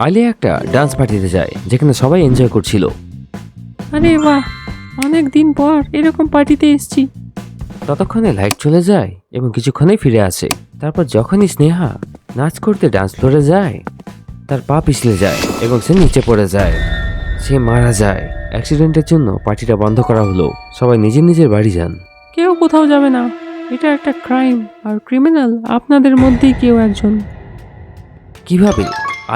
আলিয়া একটা ডান্স পার্টিতে যায় যেখানে সবাই এনজয় করছিল। আরে বাহ অনেক দিন পর এরকম পার্টিতে এসেছি। ততক্ষণে লাইট চলে যায় এবং কিছুক্ষণেই ফিরে আসে। তারপর যখনই স্নেহা নাচ করতে ডান্স ফ্লোরে যায় তার পা পিছলে যায় এবং সে নিচে পড়ে যায়। সে মারা যায়। অ্যাক্সিডেন্টের জন্য পার্টিটা বন্ধ করা হলো। সবাই নিজের নিজের বাড়ি যান। কেউ কোথাও যাবে না। এটা একটা ক্রাইম আর ক্রিমিনাল আপনাদের মধ্যেই কেউ একজন। কীভাবে?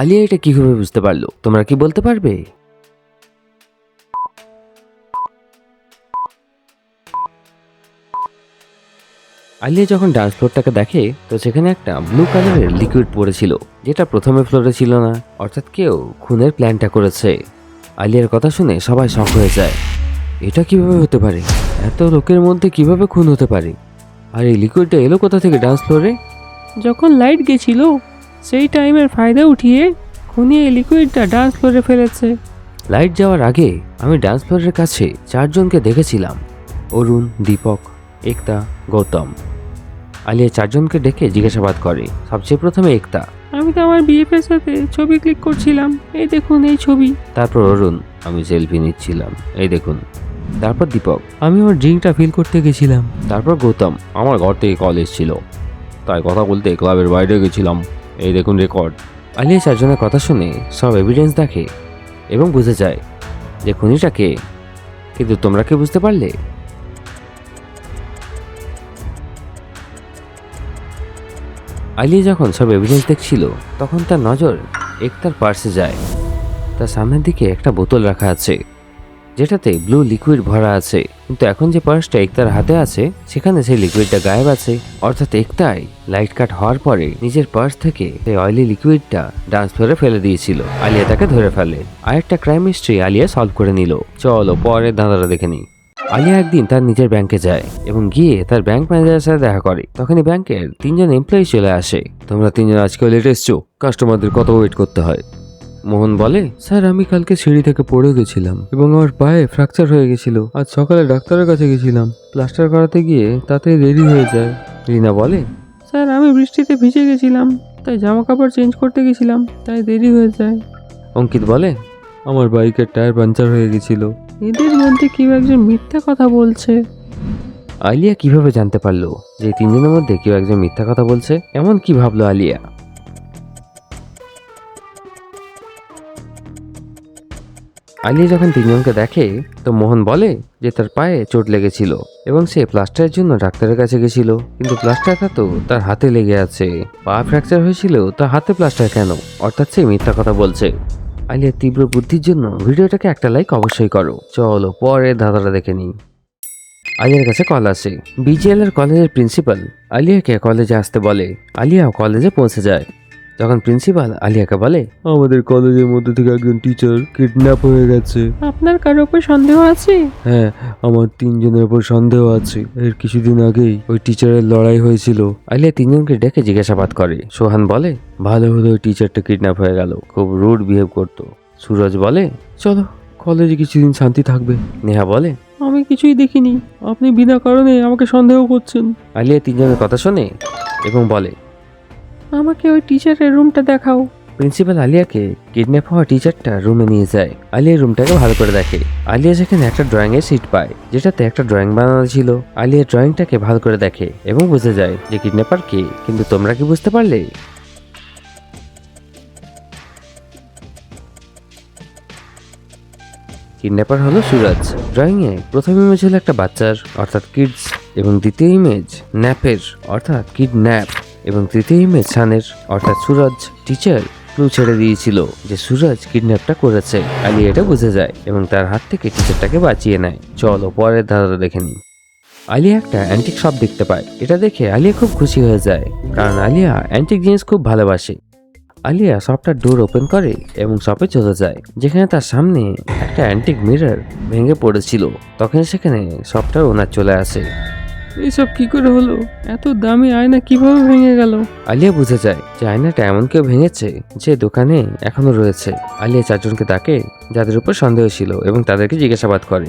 আলিয়া এটা কীভাবে বুঝতে পারল? তোমরা কি বলতে পারবে? আলিয়া যখন ডান্স ফ্লোরটাকে দেখে, তো সেখানে একটা ব্লু কালারের লিকুইড পড়েছিল, যেটা প্রথমে ফ্লোরে ছিল না। অর্থাৎ কেউ খুনের প্ল্যানটা করেছে। আলিয়ার কথা শুনে সবাই শখ হয়ে যায়। এটা কীভাবে হতে পারে? এত লোকের মধ্যে কীভাবে খুন হতে পারে? আর এই লিকুইডটা এলো কোথা থেকে ডান্স ফ্লোরে যখন লাইট গেছিল সেই টাইমের ফায়দা উঠিয়ে খুনি এই লিকুইডটা ডান্স ফ্লোরে ফেলেছে। লাইট যাওয়ার আগে আমি ডান্স ফ্লোরের কাছে চারজনকে দেখেছিলাম অরুণ দীপক একতা গৌতম। আলিয়া চারজনকে ডেকে জিজ্ঞাসাবাদ করে সবচেয়ে প্রথমে একতা? আমি তো আমার বিএফের সাথে ছবি ক্লিক করছিলাম। এই দেখুন এই ছবি। তারপর অরুণ আমি সেলফি নিচ্ছিলাম এই দেখুন। তারপর দীপক আমি আমার ড্রিঙ্কটা ফিল করতে গেছিলাম। তারপর গৌতম আমার ঘর থেকে কলেজ ছিল তাই কথা বলতে ক্লাবের বাইরে গেছিলাম। এই দেখুন রেকর্ড আলিয়া চারজনের কথা শুনে সব এভিডেন্স দেখে এবং বুঝে যায় যে খুনিটা কে। কিন্তু তোমরা কি বুঝতে পারলে? আলিয়া যখন সব এভিডেন্স দেখছিল, তখন তার নজর একতার পার্সে যায়। তার সামনের দিকে একটা বোতল রাখা আছে। যেটাতে ব্লু লিকুইড ভরা আছে। কিন্তু এখন যে পার্সটা একতার হাতে আছে, সেখানে সেই লিকুইডটা গায়েব আছে। অর্থাৎ একতাই লাইট কাট হওয়ার পরে নিজের পার্স থেকে সেই অয়েলি লিকুইডটা ডান্স ফ্লোরে ফেলে দিয়েছিল। আলিয়া তাকে ধরে ফেলে। আর একটা ক্রাইম হিস্ট্রি আলিয়া সলভ করে নিল। চলো পরের দাদারা দেখে নিই। আলিয়া একদিন তার নিজের ব্যাংকে যায় এবং গিয়ে তার ব্যাংক ম্যানেজারের সাথে দেখা করে। তখনই ব্যাংকের তিনজন এমপ্লয়ি চলে আসে। তোমরা তিনজন আজকে লেট এসছো। কাস্টমারদের কত ওয়েট করতে হয়। মোহন বলে স্যার আমি কালকে সিঁড়ি থেকে পড়ে গেছিলাম এবং আমার পায়ে ফ্র্যাকচার হয়ে গেছিল। আজ সকালে ডাক্তারের কাছে গেছিলাম। প্লাস্টার করাতে গিয়ে তাতে দেরি হয়ে যায়। রিনা বলে স্যার আমি বৃষ্টিতে ভিজে গেছিলাম তাই জামা কাপড় চেঞ্জ করতে গেছিলাম তাই দেরি হয়ে যায়। অঙ্কিত বলে আমার বাইকের টায়ার পাঞ্চার হয়ে গেছিল। এদের মধ্যে কেউ একজন মিথ্যা কথা বলছে। আলিয়া কীভাবে জানতে পারল যে এই তিনজনের মধ্যে কেউ একজন মিথ্যা কথা বলছে? এমন কি ভাবলো আলিয়া? আলিয়া যখন তিনজনকে দেখে, তো মোহন বলে যে তার পায়ে চোট লেগেছিল এবং সে প্লাস্টারের জন্য ডাক্তারের কাছে গেছিল। কিন্তু প্লাস্টারটা তো তার হাতে লেগে আছে। পা ফ্র্যাকচার হয়েছিল তার হাতে প্লাস্টার কেন? অর্থাৎ সে মিথ্যা কথা বলছে। আলিয়ার তীব্র বুদ্ধির জন্য ভিডিওটাকে একটা লাইক অবশ্যই করো। চলো পরে দাদারা দেখে নিই। আলিয়ার কাছে কল আসে। বিজিএল এর কলেজের প্রিন্সিপাল আলিয়াকে কলেজে আসতে বলে আলিয়াও কলেজে পৌঁছে যায়। যখন প্রিন্সিপাল আলিয়াকে বলে আমাদের কলেজের মধ্যে থেকে একজন টিচার কিডন্যাপ হয়ে গেছে। আপনার কারও উপর সন্দেহ আছে? হ্যাঁ আমার তিনজনের উপর সন্দেহ আছে। এর কিছুদিন আগেই ওই টিচারের লড়াই হয়েছিল। আলিয়া তিনজনকে ডেকে জিজ্ঞাসাবাদ করে। সোহান বলে ভালো হলো ওই টিচারটা কিডন্যাপ হয়ে গেল। খুব রুড বিহেভ করতো। সুরজ বলে চলো কলেজে কিছুদিন শান্তি থাকবে। নেহা বলে আমি কিছুই দেখিনি। আপনি বিনা কারণে আমাকে সন্দেহ করছেন। আলিয়া তিনজনের কথা শোনে এবং বলে আমাকে ওই টিচারের রুমটা দেখাও। প্রিন্সিপাল আলিয়াকে কিডন্যাপ হওয়া টিচারটা রুমে নিয়ে যায়। আলিয়া রুমটাকে ভালো করে দেখে। আলিয়া সেখানে একটা ড্রয়িং এর সিট পায়, যেটাতে একটা ড্রয়িং বানানো ছিল। আলিয়া ড্রয়িংটাকে ভালো করে দেখে এবং বুঝে যায় যে কিডন্যাপার কে, কিন্তু তোমরা কি বুঝতে পারলে? কিডন্যাপার হলো সুরজ। ড্রয়িং এ প্রথম ইমেজ হলো একটা বাচ্চার, অর্থাৎ কিডস এবং দ্বিতীয় ইমেজ ন্যাপের, অর্থাৎ কিডন্যাপ এবং তৃতীয় ইমেজ সানের অর্থাৎ সুরজ টিচার ক্লু ছেড়ে দিয়েছিল যে সুরজ কিডন্যাপটা করেছে। আলিয়া এটা বুঝে যায় এবং তার হাত থেকে টিচারটাকে বাঁচিয়ে নেয়। চলো পরের ধারা দেখে নিই। আলিয়া একটা অ্যান্টিক শপ দেখতে পায়। এটা দেখে আলিয়া খুব খুশি হয়ে যায়, কারণ আলিয়া অ্যান্টিক জিনিস খুব ভালোবাসে। আলিয়া শপটার ডোর ওপেন করে এবং শপে চলে যায়, যেখানে তার সামনে একটা অ্যান্টিক মিরর ভেঙে পড়েছিল। তখন সেখানে শপটার ওনার চলে আসে। এইসব কি করে হলো? এত দামি আয়না কীভাবে ভেঙে গেল? আলিয়া বুঝে যায় যে আয়নাটা এমন কেউ ভেঙেছে যে দোকানে এখনও রয়েছে। আলিয়া চারজনকে ডাকে যাদের উপর সন্দেহ ছিল এবং তাদেরকে জিজ্ঞাসাবাদ করে।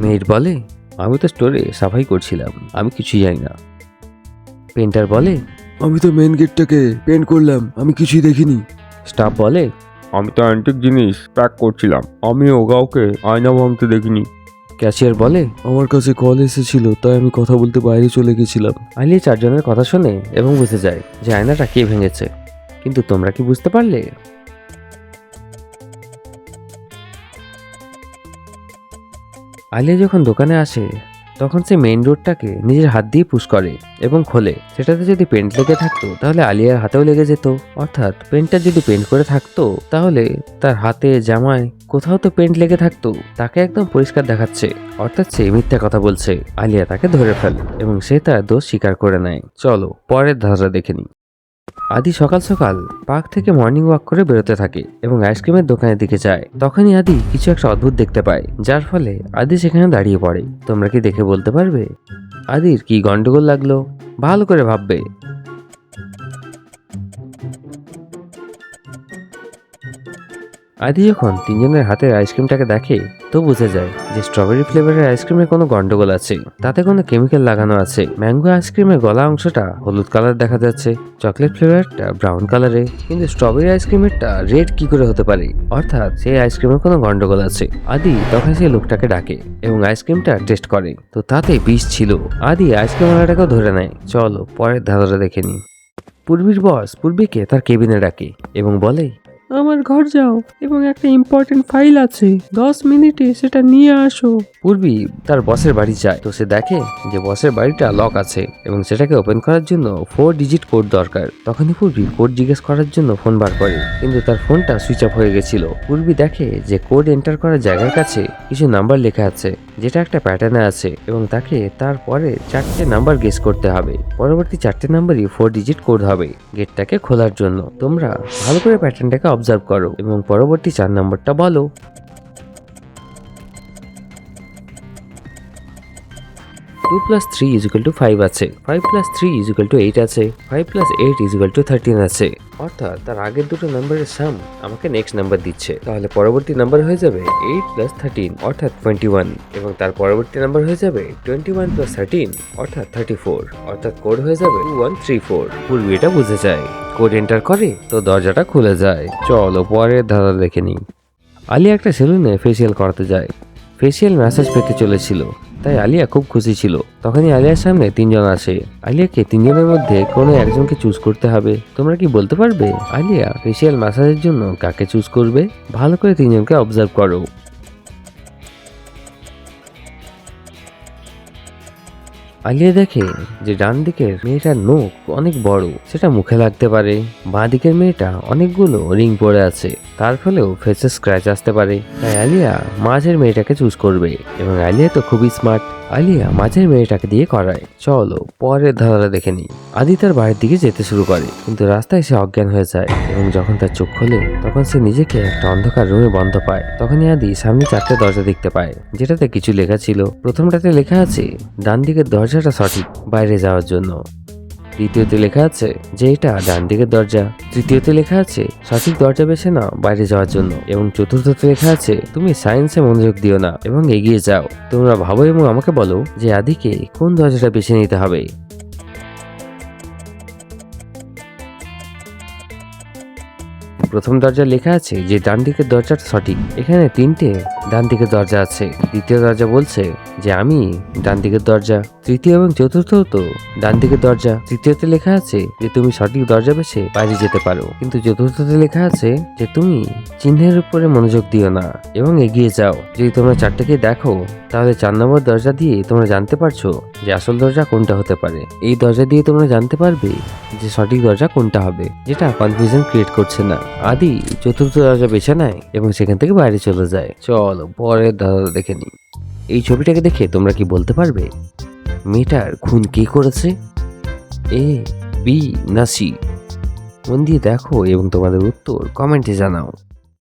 মেয়ের বলে আমি তো স্টোরে সাফাই করছিলাম আমি কিছুই জানি না। পেন্টার বলে আমি তো মেন গেটটাকে পেন্ট করলাম আমি কিছুই দেখিনি। স্টাফ বলে আমি তো অ্যান্টিক জিনিস প্যাক করছিলাম আমি ও কাউকে আয়না ভাঙতে দেখিনি। ক্যাশিয়ার বলে? আমার কাছে কল এসেছিল তাই আমি কথা বলতে বাইরে চলে গেছিলাম। আলিয়া চারজনের কথা শোনে এবং বুঝে যায় যে আয়নাটা কে ভেঙেছে। কিন্তু তোমরা কি বুঝতে পারলে? আলিয়া যখন দোকানে আসে তখন সে মেইন রোডটাকে নিজের হাত দিয়ে পুশ করে এবং খোলে। সেটাতে যদি পেন্ট লেগে থাকতো, তাহলে আলিয়ার হাতেও লেগে যেত। অর্থাৎ পেন্টটা যদি পেন্ট করে থাকতো, তাহলে তার হাতে, জামায় কোথাও তো পেন্ট লেগে থাকতো। তাকে একদম পরিষ্কার দেখাচ্ছে। অর্থাৎ সে মিথ্যা কথা বলছে। আলিয়া তাকে ধরে ফেলে এবং সে তার দোষ স্বীকার করে নেয়। চলো, পরের ধারা দেখে নিই। আদি সকাল সকাল পার্ক থেকে মর্নিং ওয়াক করে বেরোতে থাকে এবং আইসক্রিমের দোকানের দিকে যায়। তখনই আদি কিছু একটা অদ্ভুত দেখতে পায়, যার ফলে আদি সেখানে দাঁড়িয়ে পড়ে। তোমরা কি দেখে বলতে পারবে? আদির কি গন্ডগোল লাগল? ভালো করে ভাববে। আদি যখন তিনজনের হাতের আইসক্রিমটাকে দেখে, তো বুঝে যায় যে স্ট্রবেরি ফ্লেভারের আইসক্রিমে কোনো গন্ডগোল আছে। তাতে কোনো কেমিক্যাল লাগানো আছে। ম্যাঙ্গো আইসক্রিমের গলা অংশটা হলুদ কালার দেখা যাচ্ছে। চকলেট ফ্লেভারটা ব্রাউন কালারে কিন্তু স্ট্রবেরি আইসক্রিমেরটা রেড কি করে হতে পারে? অর্থাৎ সেই আইসক্রিমের কোনো গন্ডগোল আছে। আদি তখন সেই লোকটাকে ডাকে এবং আইসক্রিমটা টেস্ট করে। তো তাতে বিষ ছিল। আদি আইসক্রিম আইসক্রিমওয়ালাটাকেও ধরে নেয়। চলো, পরের ধাঁধাটা দেখে নি পূর্বীর বস পূর্বীকে তার কেবিনে ডাকে এবং বলে আমার ঘর যাও এবং একটা ইম্পর্টেন্ট ফাইল আছে। দশ মিনিটে সেটা নিয়ে আসো। পূর্বী তার বসের বাড়ি যায়। তো সে দেখে যে বসের বাড়িটা লক আছে এবং সেটাকে ওপেন করার জন্য ফোর ডিজিট কোড দরকার। তখনই পূর্বী কোড জিজ্ঞেস করার জন্য ফোন বার করে, কিন্তু তার ফোনটা সুইচ অফ হয়ে গেছিল। পূর্বী দেখে যে কোড এন্টার করার জায়গার কাছে কিছু নাম্বার লেখা আছে, যেটা একটা প্যাটার্নে আছে এবং তাকে তারপরে চারটে নাম্বার গেস করতে হবে। পরবর্তী চারটে নাম্বারই ফোর ডিজিট কোড হবে গেটটাকে খোলার জন্য। তোমরা ভালো করে প্যাটার্নটাকে অবজার্ভ করো এবং পরবর্তী চার নম্বরটা বলো। Two plus three equal to five আছে। Five plus three equal to eight আছে। Five plus eight equal to thirteen আছে। অর্থাৎ তার আগের দুটো নাম্বারের সাম আমাকে নেক্সট নাম্বার দিচ্ছে। তাহলে পরবর্তী নাম্বার হয়ে যাবে এইট প্লাস থার্টিন অর্থাৎ টোয়েন্টি ওয়ান এবং তার পরবর্তী নাম্বার হয়ে যাবে টোয়েন্টি ওয়ান প্লাস থার্টিন অর্থাৎ থার্টি ফোর অর্থাৎ কোড হয়ে যাবে টু ওয়ান থ্রি ফোর পূর্বে এটা বুঝে যায়। কোড এন্টার করে তো দরজাটা খুলে যায়। চলো পরের ধারা দেখে নিই। আলিয়া একটা সেলুনে ফেসিয়াল করাতে যায়। ফেসিয়াল ম্যাসাজ পেতে চলেছিল। তাই আলিয়া খুব খুশি ছিল। তখনই আলিয়ার সামনে তিনজন আসে। আলিয়াকে তিনজনের মধ্যে কোনো একজনকে চুজ করতে হবে। তোমরা কি বলতে পারবে? আলিয়া ফেসিয়াল মাসাজের জন্য কাকে চুজ করবে? ভালো করে তিনজনকে অবজার্ভ করো। আলিয়া দেখে যে ডান দিকের মেয়েটার নখ অনেক বড়, সেটা মুখে লাগতে পারে। বাঁ দিকের মেয়েটা অনেকগুলো রিং পরে আছে, তার ফলেও ফেসে স্ক্র্যাচ আসতে পারে। তাই আলিয়া মাঝের মেয়েটাকে চুজ করবে, এবং আলিয়া তো খুবই স্মার্ট আলিয়া মাঝের মেয়েটাকে দিয়ে করায়। চলো, পরের ধারাটা দেখে নিই। আদি তার বাড়ির দিকে যেতে শুরু করে, কিন্তু রাস্তায় সে অজ্ঞান হয়ে যায় এবং যখন তার চোখ খোলে, তখন সে নিজেকে একটা অন্ধকার রুমে বন্ধ পায়। তখনই আদি সামনে চারটে দরজা দেখতে পায়, যেটাতে কিছু লেখা ছিল। প্রথমটাতে লেখা আছে ডান দিকের দরজাটা সঠিক, বাইরে যাওয়ার জন্য। দ্বিতীয়তে লেখা আছে যে এটা ডান দিকের দরজা। তৃতীয়তে লেখা আছে, সঠিক দরজা বেছে নাও বাইরে যাওয়ার জন্য। এবং চতুর্থতে লেখা আছে, তুমি সায়েন্সে মনোযোগ দিও না এবং এগিয়ে যাও। তোমরা ভাবো এবং আমাকে বলো যে আদিকে কোন দরজাটা বেছে নিতে হবে। প্রথম দরজা লেখা আছে যে ডান দিকের দরজাটা সঠিক। এখানে তিনটে ডান দিকের দরজা আছে। দ্বিতীয় দরজা বলছে যে আমি ডান দিকের দরজা। তৃতীয় এবং চতুর্থ তো ডান দিকের দরজা। তৃতীয়তে লেখা আছে যে তুমি সঠিক দরজা বেছে বাইরে যেতে পারো। কিন্তু চতুর্থতে লেখা আছে যে তুমি চিহ্নের উপরে মনোযোগ দিও না এবং এগিয়ে যাও। যদি তোমরা চারটাকে দেখো, তাহলে চার নম্বর দরজা দিয়ে তোমরা জানতে পারছ যে আসল দরজা কোনটা হতে পারে? এই দরজা দিয়ে তোমরা জানতে পারবে যে সঠিক দরজা কোনটা হবে, যেটা কনফিউশন ক্রিয়েট করছে না। আদি চতুর্থ দরজা বেছে নেয় এবং সেখান থেকে বাইরে চলে যায়। চলো, পরের দরজা দেখে নিই। এই ছবিটাকে দেখে তোমরা কি বলতে পারবে? মেয়েটার খুন কে করেছে? এ, বি না সি মন দিয়ে দেখো এবং তোমাদের উত্তর কমেন্টে জানাও।